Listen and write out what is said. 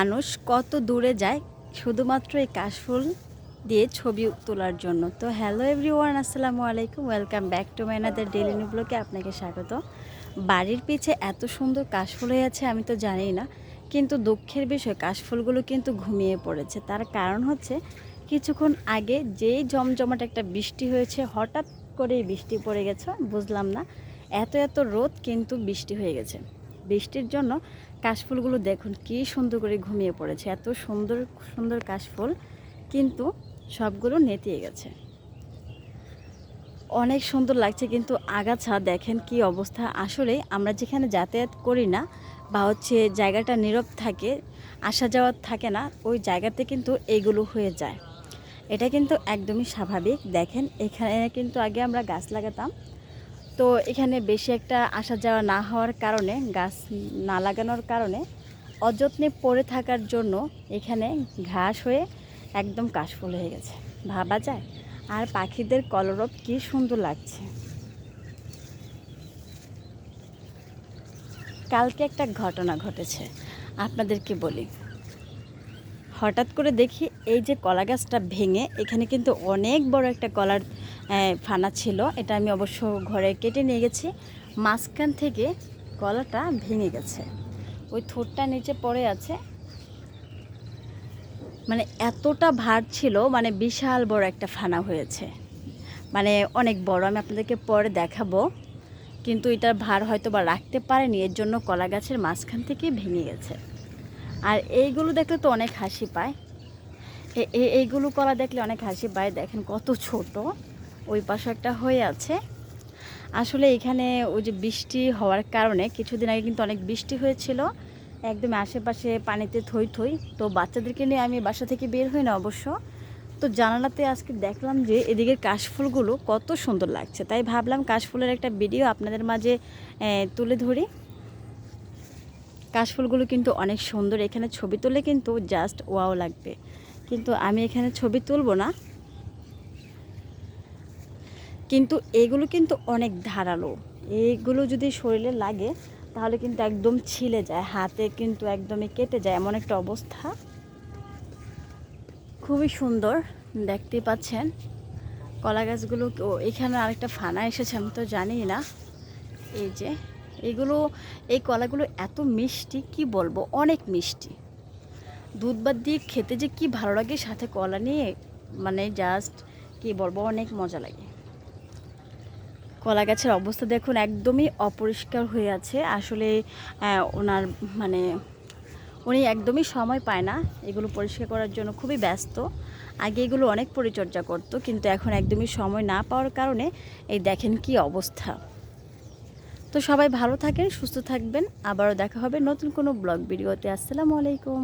মানুষ কত দূরে যায় শুধুমাত্র এই কাশফুল দিয়ে ছবি তোলার জন্য। তো হ্যালো এভরিওয়ান আসসালামু আলাইকুম ওয়েলকাম ব্যাক টু মাইনাদের ডেলি নিউ আপনাকে স্বাগত। বাড়ির পিছে এত সুন্দর কাশফুল হয়ে আছে, আমি তো জানি না। কিন্তু দুঃখের বিষয়, কাশফুলগুলো কিন্তু ঘুমিয়ে পড়েছে। তার কারণ হচ্ছে, কিছুক্ষণ আগে যেই জমজমাট একটা বৃষ্টি হয়েছে, হঠাৎ করেই বৃষ্টি পড়ে গেছে, বুঝলাম না। এত এত রোদ কিন্তু বৃষ্টি হয়ে গেছে। বৃষ্টির জন্য কাশফুলগুলো দেখুন, কি সুন্দর করে ঘুমিয়ে পড়েছে। এত সুন্দর সুন্দর কাশফুল, কিন্তু সবগুলো নেতিয়ে গেছে। অনেক সুন্দর লাগছে, কিন্তু আগাছা, দেখেন কি অবস্থা। আসলে আমরা যেখানে যাতায়াত করি না বা হচ্ছে জায়গাটা নীরব থাকে, আসা যাওয়া থাকে না, ওই জায়গাতে কিন্তু এইগুলো হয়ে যায়। এটা কিন্তু একদমই স্বাভাবিক। দেখেন, এখানে কিন্তু আগে আমরা গাছ লাগাতাম তো এখানে বেশি একটা আসা যাওয়া না হওয়ার কারণে, গাছ না লাগানোর কারণে অযত্নে পড়ে থাকার জন্য এখানে ঘাস হয়ে একদম কাশফুল হয়ে গেছে। ভাবা যায়? আর পাখিদের কলরব কি সুন্দর লাগছে। কালকে একটা ঘটনা ঘটেছে। আপনাদেরকে বলি। হঠাৎ করে দেখি এই যে কলা গাছটা ভেঙে এখানে কিন্তু অনেক বড় একটা কলার ফানা ছিল। এটা আমি অবশ্য ঘরে কেটে নিয়ে গেছি। মাঝখান থেকে কলাটা ভেঙে গেছে। ওই থোরটা নিচে পড়ে আছে। মানে এতটা ভার ছিল মানে বিশাল বড় একটা ফানা হয়েছে। মানে অনেক বড়, আমি আপনাদেরকে পরে দেখাবো। কিন্তু এটার ভার হয়তো বা রাখতে পারেনি, এর জন্য কলা গাছের মাঝখান থেকে ভেঙে গেছে। আর এইগুলো দেখলে তো অনেক হাসি পায়। এইগুলো কলা দেখলে অনেক হাসি পায়। দেখেন কত ছোট। ওই পাশে একটা হয়ে আছে। আসলে এখানে ওই যে বৃষ্টি হওয়ার কারণে কিছুদিন আগে কিন্তু অনেক বৃষ্টি হয়েছিল। একদম আশেপাশে পানিতে থই থই। তো বাচ্চাদেরকে নিয়ে আমি বাসা থেকে বের হই না অবশ্য। তো জানালাতে আজকে দেখলাম যে এদিকের কাশফুলগুলো কত সুন্দর লাগছে। তাই ভাবলাম কাশফুলের একটা ভিডিও আপনাদের মাঝে তুলে ধরি। কাশফুলগুলো কিন্তু অনেক সুন্দর। এখানে ছবি তুলে কিন্তু জাস্ট ওয়াও লাগবে। কিন্তু আমি এখানে ছবি তুলবো না। কিন্তু এগুলো কিন্তু অনেক ধারালো। এইগুলো যদি শরীরে লাগে, তাহলে কিন্তু একদম ছিলে যায়, হাতে কিন্তু একদমই কেটে যায়, এমন একটা অবস্থা। খুবই সুন্দর দেখতে পাচ্ছেন। কলা গাছগুলো এখানে আরেকটা ফানা এসেছে, আমি তো জানি না। এই যে, এগুলো, এই কলাগুলো এত মিষ্টি, কি বলব? অনেক মিষ্টি। দুধ ভাত দিয়ে খেতে যে কি ভালো লাগে, সাথে কলা নিয়ে মানে জাস্ট কি বলব, অনেক মজা লাগে। কলা গাছের অবস্থা দেখুন একদমই অপরিষ্কার হয়ে আছে। আসলে ওনার মানে উনি একদমই সময় পায় না এগুলো পরিষ্কার করার জন্য, খুবই ব্যস্ত। আগে এগুলো অনেক পরিচর্যা করতো, কিন্তু এখন একদমই সময় না পাওয়ার কারণে এই দেখেন কি অবস্থা। তো সবাই ভালো থাকেন, সুস্থ থাকবেন। আবারও দেখা হবে নতুন কোনো ব্লগ ভিডিওতে। আসসালামু আলাইকুম।